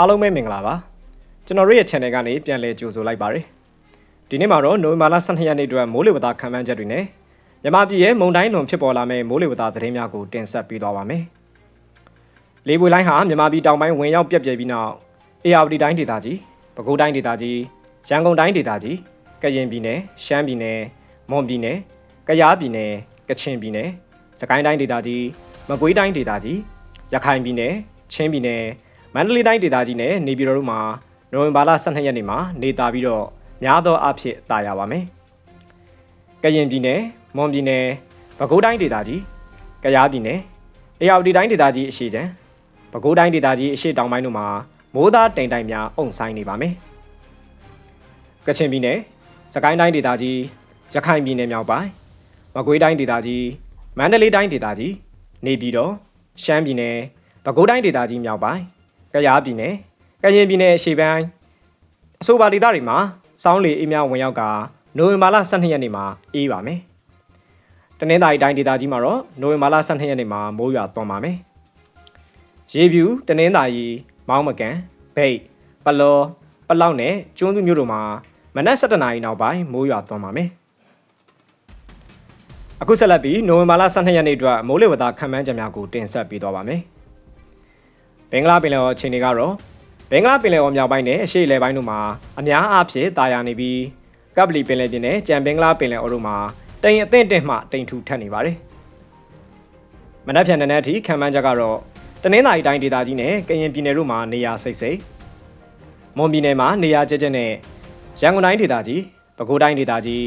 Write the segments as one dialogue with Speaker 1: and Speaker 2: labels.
Speaker 1: အားလုံးပဲမင်္ဂလာပါကျွန်တော်တို့ရဲ့ channel ကနေပြန်လည်ကြိုဆိုလိုက်ပါတယ်ဒီနေ့မှာတော့နိုဝင်ဘာလ12ရက်နေ့အတွက်မိုးလေဝသခန့်မှန်းချက်တွေနဲ့မြန်မာပြည်ရဲ့မုန်တိုင်းလွန်ဖြစ်ပေါ်လာမယ့်မိုးလေဝသသတင်းများကိုတင်ဆက်ပေးသွားပါမယ်လေပွေလိုင်းဟာမြန်မာပြည်တောင်ပိုင်းဝင်ရောက်ပြက်ပြဲပြီးနောက်အေရဝတီတိုင်းဒေသကြီးပဲခူးတိုင်းဒေသကြီးရန်ကုန်တိုင်းဒေသကြီးကရင်ပြည်နယ်ရှမ်းပြည်နယ်မွန်ပြည်နယ်ကယားပြည်နယ်ကချင်ပြည်နယ်စကိုင်းတိုင်းဒေသကြီးမကွေးတိုင်းဒေသကြီးရခိုင်ပြည်နယ်ချင်းပြည်နယ် မန္တလေးတိုင်းဒေသကြီးနဲ့နေပြည်တော်တို့မှာနိုဝင်ဘာလ12ရက်နေ့မှာနေတာပြီးတော့များသောအားဖြင့်တာယာပါမယ်။ကရင်ပြည်နယ်၊မွန်ပြည်နယ်၊ပဲခူးတိုင်းဒေသကြီး၊ကယားပြည်နယ်၊အေရဝတီတိုင်းဒေသကြီးအရှေ့ချမ်း၊ပဲခူးတိုင်းဒေသကြီးအရှေ့တောင်ပိုင်းတို့မှာမိုးသားတိမ်တိုင်များအုံဆိုင်နေပါမယ်။ကချင်ပြည်နယ်၊စကိုင်းတိုင်းဒေသကြီး၊ရခိုင်ပြည်နယ်မြောက်ပိုင်း၊မကွေးတိုင်းဒေသကြီး၊မန္တလေးတိုင်းဒေသကြီး၊နေပြည်တော်၊ရှမ်းပြည်နယ်၊ပဲခူးတိုင်းဒေသကြီးမြောက်ပိုင်း၊ ကယားပြည်နယ်၊ကရင်ပြည်နယ်အရှေ့ပိုင်းအဆိုပါဒေသတွေမှာစောင်းလေအေးများဝင်ရောက်ကနိုဝင်ဘာလ12ရက်နေ့မှာအေးပါမယ်။တနင်္သာရီတိုင်းဒေသကြီးမှာတော့နိုဝင်ဘာလ12ရက်နေ့မှာမိုးရွာသွန်းပါမယ်။ရေပြူတနင်္သာရီမောင်းမကန်ဗိတ်ပလောပလောက်နဲ့ကျွန်းစုမြို့တို့မှာမနက်7:00နာရီနောက်ပိုင်းမိုးရွာသွန်းပါမယ်။အခုဆက်လက်ပြီးနိုဝင်ဘာလ12ရက်နေ့အတွက်မိုးလေဝသခန့်မှန်းချက်များကိုတင်ဆက်ပေးသွားပါမယ်။ ဘင်္ဂလားပင်လယ်အော်အခြေအနေကတော့ဘင်္ဂလားပင်လယ်အော်မြောက်ပိုင်းနဲ့အရှေ့အလယ်ပိုင်းတို့မှာအများအားဖြင့်တာယာနေပြီးကပလီပင်လယ်ပြင်နဲ့ကြံဘင်္ဂလားပင်လယ်အော်တို့မှာတိမ်အသင့်တင်မှတိမ်ထူထပ်နေပါတယ်။မနက်ဖြန်တဲ့နေ့အထိခံမှန်းချက်ကတော့တနင်္သာရီတိုင်းဒေသကြီးနဲ့ကရင်ပြည်နယ်တို့မှာနေရာစိတ်စိတ်မွန်ပြည်နယ်မှာနေရာကျကျနဲ့ရန်ကုန်တိုင်းဒေသကြီးပဲခူးတိုင်းဒေသကြီး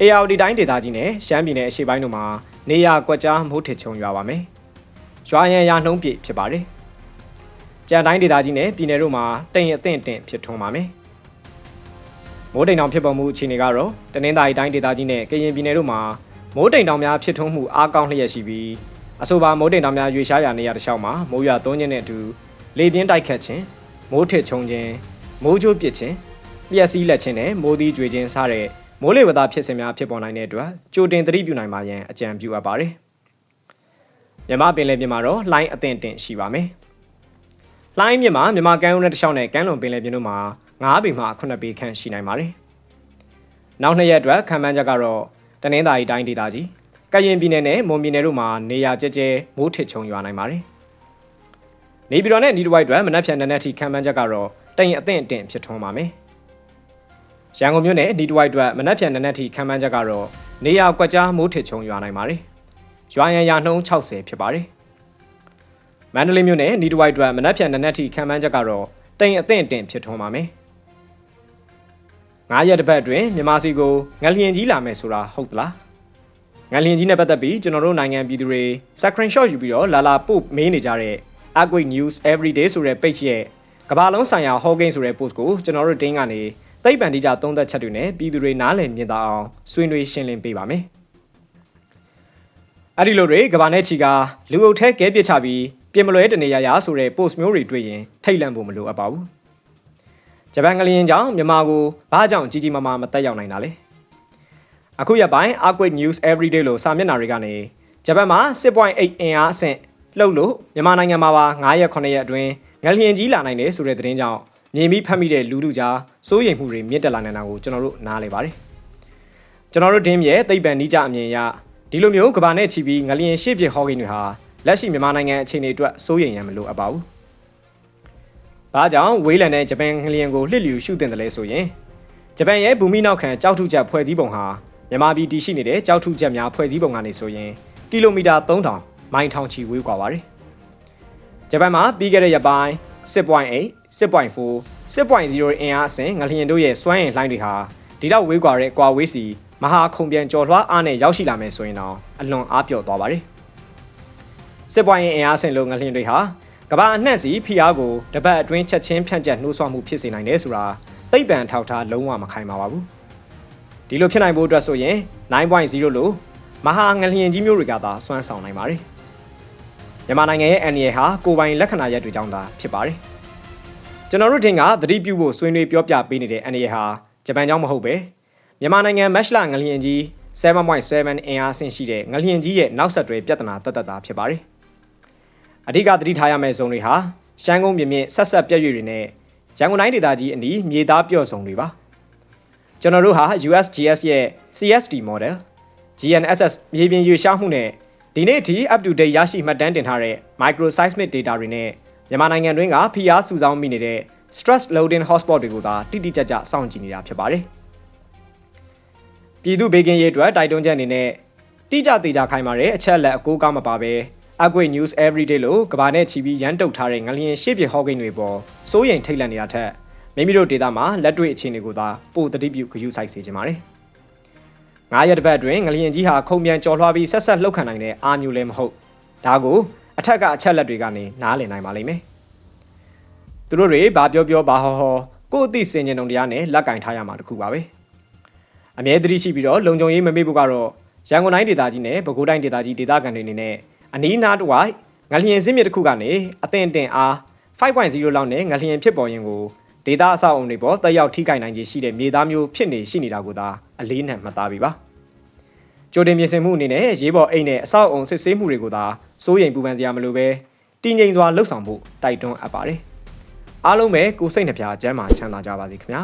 Speaker 1: အေရဝတီတိုင်းဒေသကြီးနဲ့ရှမ်းပြည်နယ်အရှေ့ပိုင်းတို့မှာနေရာကွက်ကြားမိုးထစ်ချုံရွာပါမယ်။ရွာရန်ရာနှုံးပြည့်ဖြစ်ပါတယ်။ ကြံတိုင်းဒေသကြီးနဲ့ပြည်နယ်တို့မှာတိမ်အသင့်တင်ဖြစ်ထွန်းပါမယ်။မိုးတိမ်တောင်ဖြစ်ပေါ်မှုအခြေအနေကတော့တနင်္သာရီတိုင်းဒေသကြီးနဲ့ကရင်ပြည်နယ်တို့မှာမိုးတိမ်တောင်များဖြစ်ထွန်းမှုအားကောင်းလျက်ရှိပြီးအဆိုပါမိုးတိမ်တောင်များရွေရှားရာနေရာတစ်လျှောက်မှာမိုးရွာသွန်းခြင်းနဲ့အတူလေပြင်းတိုက်ခတ်ခြင်းမိုးထစ်ချုံခြင်းမိုးကြိုးပစ်ခြင်းလျှက်စီးလက်ခြင်းနဲ့မိုးသီးကြွေခြင်းစတဲ့မိုးလေဝသဖြစ်စဉ်များဖြစ်ပေါ်နိုင်တဲ့အတွက်ကြိုတင်သတိပြုနိုင်ပါရန်အကြံပြုအပ်ပါတယ်။မြမပင်လယ်ပြင်မှာတော့လှိုင်းအသင့်တင်ရှိပါမယ်။ လှိုင်းမြင့်မှာမြမကမ်းရိုးနဲ့တစ်လျှောက်နဲ့ကမ်းလွန်ပင်လယ်ပြင်တို့မှာ9ပေမှ9ပေခန့်ရှိနိုင်ပါတယ်။နောက်နှစ်ရက်အတွက်ခံမှန်းချက်ကတော့တနင်္သာရီတိုင်းဒေသကြီးကရင်ပြည်နယ်နဲ့မွန်ပြည်နယ်တို့မှာနေရာကျကျမိုးထစ်ချုံရွာနိုင်ပါတယ်။နေပြည်တော်နဲ့နီးတဝိုက်အတွက်မနက်ဖြန်နက်နက်ထိခံမှန်းချက်ကတော့တိမ်အသင့်အတင့်ဖြစ်ထွန်းပါမယ်။ရန်ကုန်မြို့နယ်နီးတဝိုက်အတွက်မနက်ဖြန်နက်နက်ထိခံမှန်းချက်ကတော့နေရာကွက်ကြားမိုးထစ်ချုံရွာနိုင်ပါတယ်။ရွာရန်ရာနှုန်း60ဖြစ်ပါတယ်။ မန္တလေးမြို့နယ်နီးတဝိုက်အတွက်မနက်ဖြန်နက်နက်ထိခံမှန်းချက်ကတော့တိမ်အသင့်အတင့်ဖြစ်ထွန်းပါမယ်။9ရက်တစ်ပတ်အတွင်းမြန်မာစီကိုငလျင်ကြီးလာမယ်ဆိုတာဟုတ်သလား။ငလျင်ကြီးနဲ့ပတ်သက်ပြီးကျွန်တော်တို့နိုင်ငံပြည်သူတွေ screenshot ယူပြီးတော့လာလာပို့မေးနေကြတဲ့ Agway News Everyday ဆိုတဲ့ page ရဲ့ကမ္ဘာလုံးဆိုင်ရာ Hawking ဆိုတဲ့ post ကိုကျွန်တော်တို့တင်းကနေသိပ္ပံတိကျသုံးသက်ချက်တွေနဲ့ပြည်သူတွေနားလည်မြင်သာအောင်ဆွေးနွေးရှင်းလင်းပေးပါမယ်။အဲ့ဒီလိုတွေကဘာနဲ့ချီကလူအုပ်ထဲကဲပစ်ချပြီး ပြင်မလွဲတနေရရဆိုတဲ့ post မျိုးတွေတွေ့ရင်ထိတ်လန့်ဖို့မလိုအပ်ပါဘူး။ဂျပန်ကလျင်ကြောင့်မြန်မာကိုဘာကြောင့်ကြီးကြီးမားမားမတက်ရောက်နိုင်တာလဲ။အခုရက်ပိုင်း Arquid News Everyday လို့စာမျက်နှာတွေကနေဂျပန်မှာ6.8အင်အားအဆင့်လှုပ်လို့မြန်မာနိုင်ငံမှာပါ9ရက်9ရက်အတွင်းငလျင်ကြီးလာနိုင်တယ်ဆိုတဲ့သတင်းကြောင့်မြင်ပြီးဖတ်မိတဲ့လူလူကြားစိုးရိမ်မှုတွေမြင့်တက်လာနေတာကိုကျွန်တော်တို့နားလည်ပါတယ်။ကျွန်တော်တို့ဒင်းရဲ့သိပ္ပံနိကြအမြင်အရဒီလိုမျိုးကဘာနဲ့ချီပြီးငလျင်ရှေ့ပြဟော့ဂိမ်းတွေဟာ လက်ရှိမြန်မာနိုင်ငံအခြေအနေအတွက်စိုးရိမ်ရန်မလိုအပ်ပါဘူး။ဒါကြောင့်ဝေးလံတဲ့ဂျပန်ငလျင်ကိုလှစ်လျူရှုတင်တယ်လဲဆိုရင်ဂျပန်ရဲ့ဘူမိနောက်ခံကြောက်ထုချက်ဖွဲ့စည်းပုံဟာမြန်မာပြည်တည်ရှိနေတဲ့ကြောက်ထုချက်များဖွဲ့စည်းပုံကနေဆိုရင်ကီလိုမီတာ3000မိုင်ထောင်ချီဝေးကွာပါတယ်။ဂျပန်မှာပြီးခဲ့တဲ့ရက်ပိုင်း6.8 6.4 6.0အင်အားအဆင့်ငလျင်တို့ရဲ့စွမ်းအင်လှိုင်းတွေဟာဒီတော့ဝေးကွာတဲ့ကွာဝေးစီမဟာခုံပြန်ကျော်လွှားအားနဲ့ရောက်ရှိလာမယ်ဆိုရင်တော့အလွန်အားပျော့သွားပါတယ်။ စစ်ပွိုင်းရင်အင်အားဆင့်လိုငလျင်တွေဟာကမ္ဘာအနှံ့စီဖိအားကိုတပတ်အတွင်းချက်ချင်းဖြန့်ကျက်နှိုးဆွမှုဖြစ်စေနိုင်တယ်ဆိုတာသိပ္ပံထောက်ထားလုံးဝမခိုင်ပါဘူး။ဒီလိုဖြစ်နိုင်ဖို့အတွက်ဆိုရင်9.0လို့မဟာငလျင်ကြီးမျိုးတွေကသာစွမ်းဆောင်နိုင်ပါတယ်။မြန်မာနိုင်ငံရဲ့အန်ရီဟာကိုပိုင်လက္ခဏာရပ်တွေကြောင့်သာဖြစ်ပါတယ်။ကျွန်တော်တို့တင်ကသတိပြုဖို့ဆွေးနွေးပြောပြပေးနေတဲ့အန်ရီဟာဂျပန်ကြောင့်မဟုတ်ပဲမြန်မာနိုင်ငံမက်ရှလာငလျင်ကြီး7.7အင်အားဆင့်ရှိတဲ့ငလျင်ကြီးရဲ့နောက်ဆက်တွဲပြဿနာတတ်တတ်တာဖြစ်ပါတယ်။ အဓိကသတိထားရမယ့်ဇုံတွေဟာရှမ်းကုန်းမြင့်မြင့်ဆက်ဆက်ပြည့်ရွတွေနဲ့ရန်ကုန်တိုင်းဒေသကြီးအနီးမြေသားပြော့ဆောင်တွေပါကျွန်တော်တို့ဟာ USGS ရဲ့ CST model GNSS မြေပြင်ရွေရှားမှုနဲ့ဒီနေ့အထိ up to date ရရှိမှတ်တမ်းတင်ထားတဲ့ microseismic data တွေနဲ့မြန်မာနိုင်ငံတွင်းကဖိအားစုဆောင်းမိနေတဲ့ stress loading hotspot တွေကိုသာတိတိကျကျစောင့်ကြည့်နေတာဖြစ်ပါတယ်ပြည်သူဘေးကင်းရေးအတွက်တိုက်တွန်းချက်အနေနဲ့တိကျသေးကြခိုင်မာတဲ့အချက်အလက်အကိုးကားမပါဘဲ Agri News Everyday လို့ကဘာနဲ့ချီပြီးရန်တုတ်ထားတဲ့ငလျင်ရှေ့ပြဟော့ကိန်းတွေပေါ်စိုးရိမ်ထိတ်လန့်နေတာထက်မိမိတို့ဒေတာမှာလက်တွေ့အခြေအနေကိုသာပိုတတိပြုဂရုစိုက်စေချင်ပါတယ်။ငါးရက်တစ်ပတ်အတွင်းငလျင်ကြီးဟာခုံပြန်ကြော်လွှားပြီးဆက်ဆက်လှုပ်ခတ်နိုင်တဲ့အာမျိုးလည်းမဟုတ်။ဒါကိုအထက်ကအချက်လက်တွေကနေနားလည်နိုင်ပါလိမ့်မယ်။သူတို့တွေဘာပြောပြောဘာဟောဟောကိုယ့်အသိစင်ကြင်တုံတရားနဲ့လက်ကင်ထားရမှာတခုပါပဲ။အမြဲတမ်းရှိပြီးတော့လုံခြုံရေးမမေ့ဖို့ကတော့ရန်ကုန်တိုင်းဒေသကြီးနဲ့ပဲခူးတိုင်းဒေသကြီးဒေသခံတွေအနေနဲ့ အနီးနားတစ်ဝိုက်ငလျင်စင်းမြစ်တစ်ခုကနေအသင်တင်အား5.0လောက်နဲ့ငလျင်ဖြစ်ပေါ်ရင်ကိုဒေတာအဆောက်အုံတွေပေါ်တက်ရောက်ထိခိုက်နိုင်ခြေရှိတဲ့မြေသားမျိုးဖြစ်နေရှိနေတာကိုသာအလေးနက်မှတ်သားပြီးပါကြိုတင်ပြင်ဆင်မှုအနေနဲ့ရေးပေါ်အိမ်နဲ့အဆောက်အုံစစ်ဆေးမှုတွေကိုသာစိုးရိမ်ပူပန်စရာမလိုပဲတည်ငြိမ်စွာလှုပ်ဆောင်ဖို့တိုက်တွန်းအပ်ပါတယ်အားလုံးပဲကိုယ်စိတ်နှပြကျန်းမာချမ်းသာကြပါစေခင်ဗျာ